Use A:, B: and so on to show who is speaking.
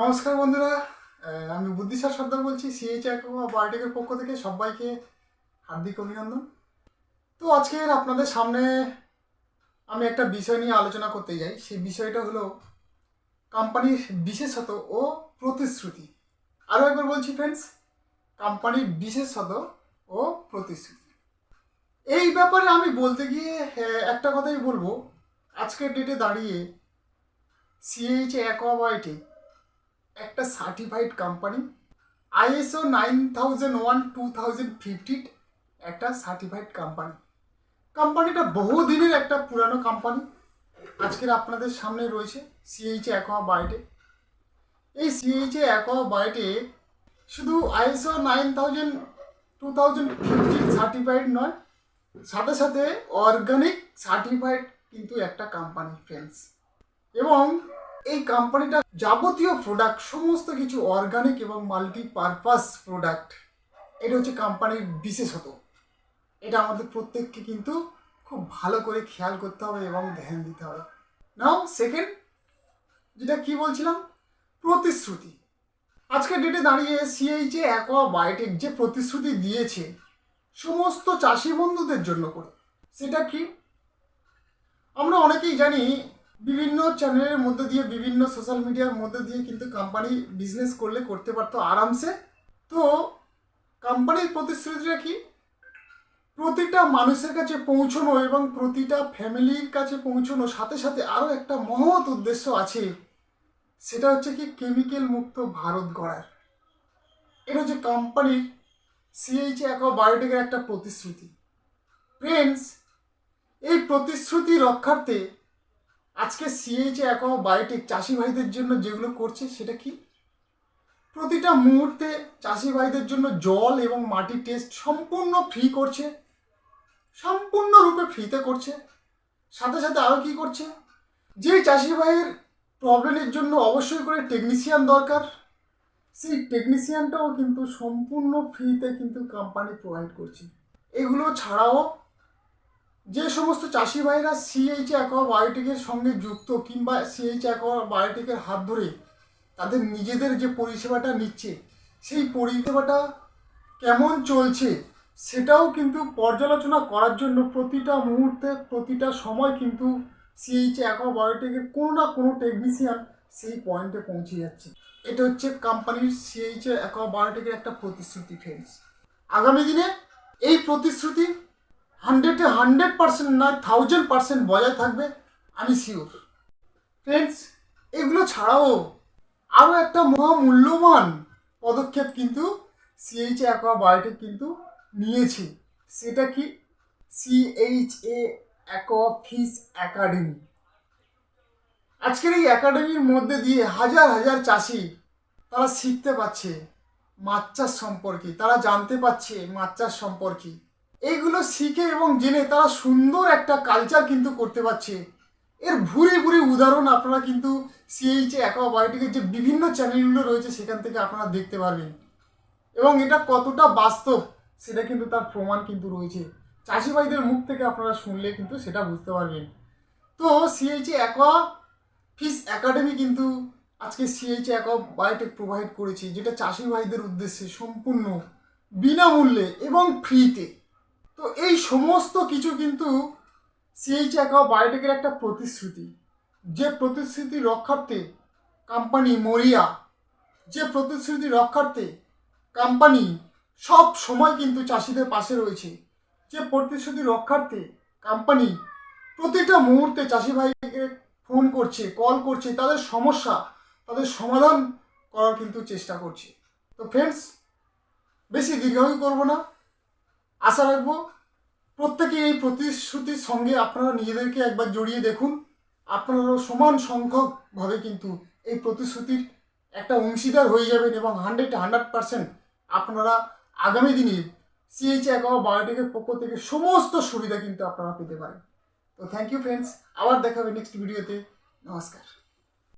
A: নমস্কার বন্ধুরা আমি বুদ্ধিসার সর্দার বলছি সিএইচ বায়োটেকের পক্ষ থেকে সবাইকে হার্দিক অভিনন্দন। তো আজকের আপনাদের সামনে আমি একটা বিষয় নিয়ে আলোচনা করতে যাই। সেই বিষয়টা হলো কোম্পানির বিশেষত ও প্রতিশ্রুতি। আরও একবার বলছি ফ্রেন্ডস কোম্পানির বিশেষত ও প্রতিশ্রুতি। এই ব্যাপারে আমি বলতে গিয়ে একটা কথাই বলব। আজকের ডেটে দাঁড়িয়ে সিএইচ অ্যাকোয়াবায়োটিক একটা certified company ISO nine thousand one two thousand ফিফটির একটা সার্টিফাইড কোম্পানি কোম্পানিটা বহুদিনের একটা পুরানো কোম্পানি আজকের আপনাদের সামনে রয়েছে সিএইচ অ্যাকোয়া বায়োটে এই সিএইচ অ্যাকোয়া বায়োটে শুধু ISO nine thousand two thousand fifteen certified নয়, সাথে সাথে অর্গানিক সার্টিফাইড কিন্তু একটা কোম্পানি ফ্রেন্ডস এবং এই কোম্পানিটা যাবতীয় প্রোডাক্ট সমস্ত কিছু অর্গানিক এবং মাল্টিপারপাস প্রোডাক্ট এটা হচ্ছে কোম্পানির বিশেষত এটা আমাদের প্রত্যেককে কিন্তু খুব ভালো করে খেয়াল করতে হবে এবং ধ্যান দিতে হবে। নাও সেকেন্ড যেটা কি বলছিলাম? প্রতিশ্রুতি। আজকের ডেটে দাঁড়িয়ে সিএইচে অ্যাকোয়া বায়োটেক যে প্রতিশ্রুতি দিয়েছে, সমস্ত চাষি বন্ধুদের জন্য করে। সেটা কি? আমরা অনেকেই জানি বিভিন্ন চ্যানেলের মধ্যে দিয়ে, বিভিন্ন সোশ্যাল মিডিয়ার মধ্যে দিয়ে কিন্তু কোম্পানি বিজনেস করলে, করতে পারতো আরামসে। তো কোম্পানির প্রতিশ্রুতিটা কি? প্রতিটা মানুষের কাছে পৌঁছানো এবং প্রতিটা ফ্যামিলির কাছে পৌঁছানো, সাথে সাথে আরও একটা মহৎ উদ্দেশ্য আছে। সেটা হচ্ছে কি কেমিক্যাল মুক্ত ভারত গড়ার। এটা হচ্ছে কোম্পানির সিএইচ অ্যাকোয়া বায়োটেকের একটা প্রতিশ্রুতি। ফ্রেন্ডস এই প্রতিশ্রুতি রক্ষার্থে আজকে সিএইচ অ্যাকোয়া বায়োটেক চাষি ভাইদের জন্য যেগুলো করছে, সেটা কি? প্রতিটা মুহূর্তে চাষি ভাইদের জন্য জল এবং মাটি টেস্ট সম্পূর্ণ ফ্রি করছে, সম্পূর্ণরূপে ফ্রিতে করছে। সাথে সাথে আরও কি করছে? যে চাষি ভাইয়ের প্রবলেমের জন্য অবশ্যই করে টেকনিশিয়ান দরকার। সেই টেকনিশিয়ানটাও কিন্তু সম্পূর্ণ ফ্রিতে কিন্তু কোম্পানি প্রোভাইড করছে। এগুলো ছাড়াও যে সমস্ত চাষি ভাইরা সিএইচ অ্যাকোয়া বায়োটেকের সঙ্গে যুক্ত কিংবা সিএইচ অ্যাকোয়া বায়োটেকের হাত ধরে তাদের নিজেদের যে পরিষেবাটা নিচ্ছে, সেই পরিষেবাটা কেমন চলছে সেটাও কিন্তু পর্যালোচনা করার জন্য প্রতিটা মুহূর্তে, প্রতিটা সময় কিন্তু সিএইচ অ্যাকোয়া বায়োটেকের কোনো না কোনো টেকনিশিয়ান সেই পয়েন্টে পৌঁছে যাচ্ছে। এটা হচ্ছে কোম্পানির সিএইচ অ্যাকোয়া বায়োটেকের একটা প্রতিশ্রুতি ফ্রেন্ডস আগামী দিনে এই প্রতিশ্রুতি হান্ড্রেডে হান্ড্রেড পার্সেন্ট নয় থাউজেন্ড পার্সেন্ট বজায় থাকবে, আমি শিওর ফ্রেন্ডস এগুলো ছাড়াও আরও একটা মহামূল্যবান পদক্ষেপ কিন্তু সিএইচ অ্যাকোয়া বায়োটেক কিন্তু নিয়েছে। সেটা কি? CH A aqua fish academy আজকের এই একাডেমির মধ্যে দিয়ে হাজার হাজার চাষি তারা শিখতে পাচ্ছে মাছ চাষ সম্পর্কে, তারা জানতে পারছে মাছ চাষ সম্পর্কে। এইগুলো শিখে এবং জেনে তারা সুন্দর একটা কালচার কিন্তু করতে পারছে। এর ভুরি ভুরি উদাহরণ আপনারা কিন্তু সিএইচ অ্যাকোয়াবায়োটিকের যে বিভিন্ন চ্যানেলগুলো রয়েছে সেখান থেকে আপনারা দেখতে পারবেন। এবং এটা কতটা বাস্তব সেটা কিন্তু তার প্রমাণ কিন্তু রয়েছে। চাষি ভাইদের মুখ থেকে আপনারা শুনলে কিন্তু সেটা বুঝতে পারবেন। তো সিএইচ অ্যাকোয়া ফিস একাডেমি কিন্তু আজকে সিএইচ অ্যাকোয়া বায়োটেক প্রোভাইড করেছে, যেটা চাষি ভাইদের উদ্দেশ্যে সম্পূর্ণ বিনামূল্যে এবং ফ্রিতে তো এই সমস্ত কিছু কিন্তু সিএইচ অ্যাকোয়া বায়োটেকের একটা প্রতিশ্রুতি। যে প্রতিশ্রুতি রক্ষার্থে কোম্পানি মরিয়া, যে প্রতিশ্রুতি রক্ষার্থে কোম্পানি সব সময় কিন্তু চাষিদের পাশে রয়েছে, যে প্রতিশ্রুতি রক্ষার্থে কোম্পানি প্রতিটা মুহূর্তে চাষি ভাইকে ফোন করছে কল করছে, তাদের সমস্যা, তাদের সমাধান করার কিন্তু চেষ্টা করছে। তো ফ্রেন্ডস বেশি দীর্ঘায়ু করব না। আশা রাখব প্রত্যেকে এই প্রতিশ্রুতির সঙ্গে আপনারা নিজেদেরকে একবার জড়িয়ে দেখুন। আপনারাও সমান সংখ্যকভাবে কিন্তু এই প্রতিশ্রুতির একটা অংশীদার হয়ে যাবেন এবং হান্ড্রেড হান্ড্রেড পার্সেন্ট আপনারা আগামী দিনে সিএইচ অ্যাকাউন্ট বায়োটেকের পক্ষ থেকে সমস্ত সুবিধা কিন্তু আপনারা পেতে পারেন। তো থ্যাংক ইউ ফ্রেন্ডস আবার দেখাবে নেক্সট ভিডিওতে নমস্কার।